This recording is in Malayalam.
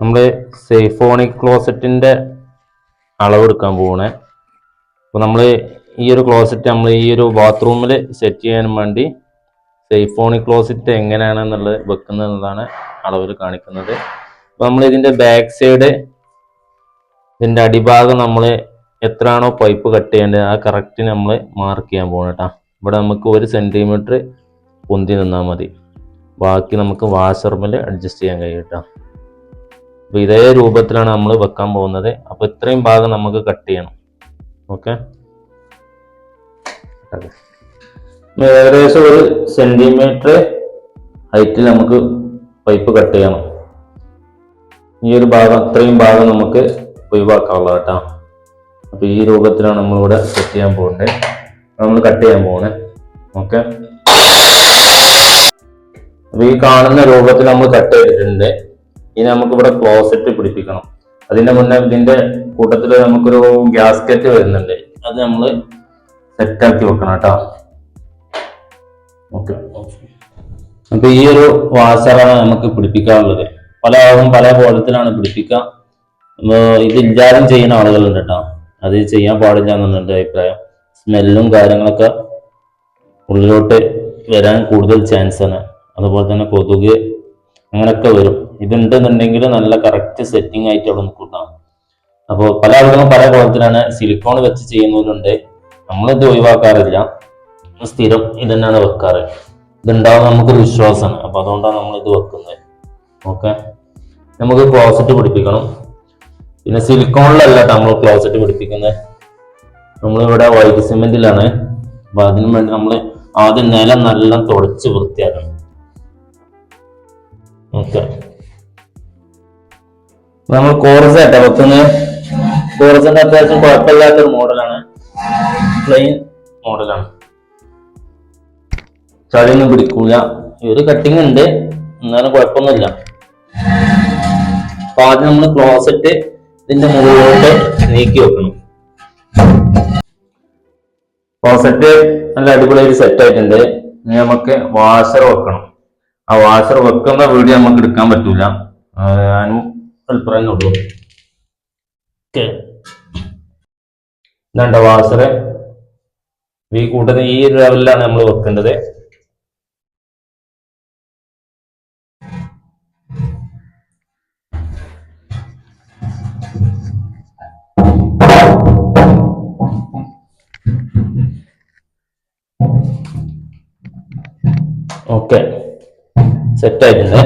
നമ്മൾ സേഫോണിക് ക്ലോസറ്റിന്റെ അളവ് എടുക്കാൻ പോകണേ അപ്പോൾ നമ്മൾ ഈ ഒരു ക്ലോസറ്റ് നമ്മൾ ഈ ഒരു ബാത്റൂമിൽ സെറ്റ് ചെയ്യാൻ വേണ്ടി സേഫോണിക് ക്ലോസറ്റ് എങ്ങനെയാണെന്നുള്ളത് വെക്കുന്നത് എന്നതാണ് അളവിൽ കാണിക്കുന്നത്. അപ്പോൾ നമ്മൾ ഇതിന്റെ ബാക്ക് സൈഡ് ഇതിന്റെ അടിഭാഗം നമ്മൾ എത്രയാണോ പൈപ്പ് കട്ട് ചെയ്യേണ്ടത് ആ കറക്റ്റ് നമ്മൾ മാർക്ക് ചെയ്യാൻ പോകണം കേട്ടോ ഇവിടെ നമുക്ക് ഒരു സെന്റിമീറ്റർ പൊന്തി നിന്നാൽ മതി. ബാക്കി നമുക്ക് വാഷർമിൽ അഡ്ജസ്റ്റ് ചെയ്യാൻ കഴിയും കേട്ടോ അപ്പോൾ ഇതേ രൂപത്തിലാണ് നമ്മൾ വെക്കാൻ പോകുന്നത്. അപ്പോൾ ഇത്രയും ഭാഗം നമുക്ക് കട്ട് ചെയ്യണം. ഓക്കെ ഏകദേശം ഒരു സെന്റിമീറ്റർ ഹൈറ്റിൽ നമുക്ക് പൈപ്പ് കട്ട് ചെയ്യണം. ഈ ഒരു ഭാഗം ഇത്രയും ഭാഗം നമുക്ക് ഒഴിവാക്കാനുള്ള കേട്ടോ. അപ്പൊ ഈ രൂപത്തിലാണ് നമ്മളിവിടെ സെറ്റ് ചെയ്യാൻ പോകുന്നത് നമ്മൾ കട്ട് ചെയ്യാൻ പോകുന്നത് ഓക്കെ അപ്പൊ ഈ കാണുന്ന രൂപത്തിൽ നമ്മൾ കട്ട് ചെയ്തിട്ടുണ്ട്. ഇനി നമുക്ക് ഇവിടെ ക്ലോസറ്റ് പിടിപ്പിക്കണം. അതിന്റെ മുന്നേ ഇതിന്റെ കൂട്ടത്തിൽ നമുക്കൊരു ഗ്യാസ്കറ്റ് വരുന്നുണ്ട്. അത് നമ്മൾ സെറ്റാക്കി വെക്കണം കേട്ടോ. ഓക്കെ. അപ്പൊ ഈ ഒരു വാഷറാണ് നമുക്ക് പിടിപ്പിക്കാനുള്ളത്. പല ആളും പല കോലത്തിലാണ് പിടിപ്പിക്കുക. ഇത് ഇല്ലാതെ ചെയ്യുന്ന ആളുകളുണ്ട് കേട്ടോ. അത് ചെയ്യാൻ പാടില്ല എന്നാണ് അഭിപ്രായം. സ്മെല്ലും കാര്യങ്ങളൊക്കെ ഉള്ളിലോട്ട് വരാൻ കൂടുതൽ ചാൻസ് ആണ്. അതുപോലെ തന്നെ കൊതുക് അങ്ങനെയൊക്കെ വരും. ഇതുണ്ടെന്നുണ്ടെങ്കിൽ നല്ല കറക്റ്റ് സെറ്റിംഗ് ആയിട്ട് അവിടെ നിൽക്കും അപ്പോൾ പല ആളുകളും പല കോലത്തിലാണ് സിലിക്കോൺ വെച്ച് ചെയ്യുന്നവരുണ്ട്. നമ്മളിത് ഒഴിവാക്കാറില്ല. സ്ഥിരം ഇത് തന്നെയാണ് വെക്കാറ്. ഇതുണ്ടാവും നമുക്കൊരു വിശ്വാസമാണ്. അപ്പൊ അതുകൊണ്ടാണ് നമ്മൾ ഇത് വെക്കുന്നത്. ഓക്കെ? നമുക്ക് ക്ലോസറ്റ് പിടിപ്പിക്കണം. പിന്നെ സിലിക്കോണിലല്ല നമ്മൾ ക്ലോസറ്റ് പിടിപ്പിക്കുന്നത്. നമ്മളിവിടെ വൈറ്റ് സിമെന്റിലാണ് അപ്പൊ അതിനു വേണ്ടി നമ്മൾ ആദ്യം നിലം നല്ല തുടച്ച് വൃത്തിയാക്കണം. നമ്മൾ കോറസ് ആയിട്ടാ വെക്കുന്നത് കോറസിന്റെ അത്യാവശ്യം കുഴപ്പമില്ലാത്തൊരു മോഡലാണ് പ്ലെയിൻ മോഡലാണ് ചളിയൊന്നും പിടിക്കൂല. ഒരു കട്ടിങ് ഉണ്ട്. എന്നാലും കുഴപ്പമൊന്നുമില്ല. അപ്പൊ ആദ്യം നമ്മൾ ക്ലോസറ്റ് ഇതിന്റെ മുകളിലോട്ട് നീക്കി വെക്കണം. ക്ലോസറ്റ് നല്ല അടിപൊളി ഒരു സെറ്റ് ആയിട്ടുണ്ട്. ഇനി നമുക്ക് വാഷർ വെക്കണം. ആ വാഷർ വെക്കുന്ന വീഡിയോ നമുക്ക് എടുക്കാൻ പറ്റൂല. ഞാനും ഉള്ളൂ. ഓക്കെ. ഇതാണ്ട വാഷർ ഈ കൂട്ടത്തിൽ ഈ ലെവലിലാണ് നമ്മൾ വെക്കേണ്ടത്. ഓക്കെ. സെറ്റ് ആയിട്ടുണ്ട്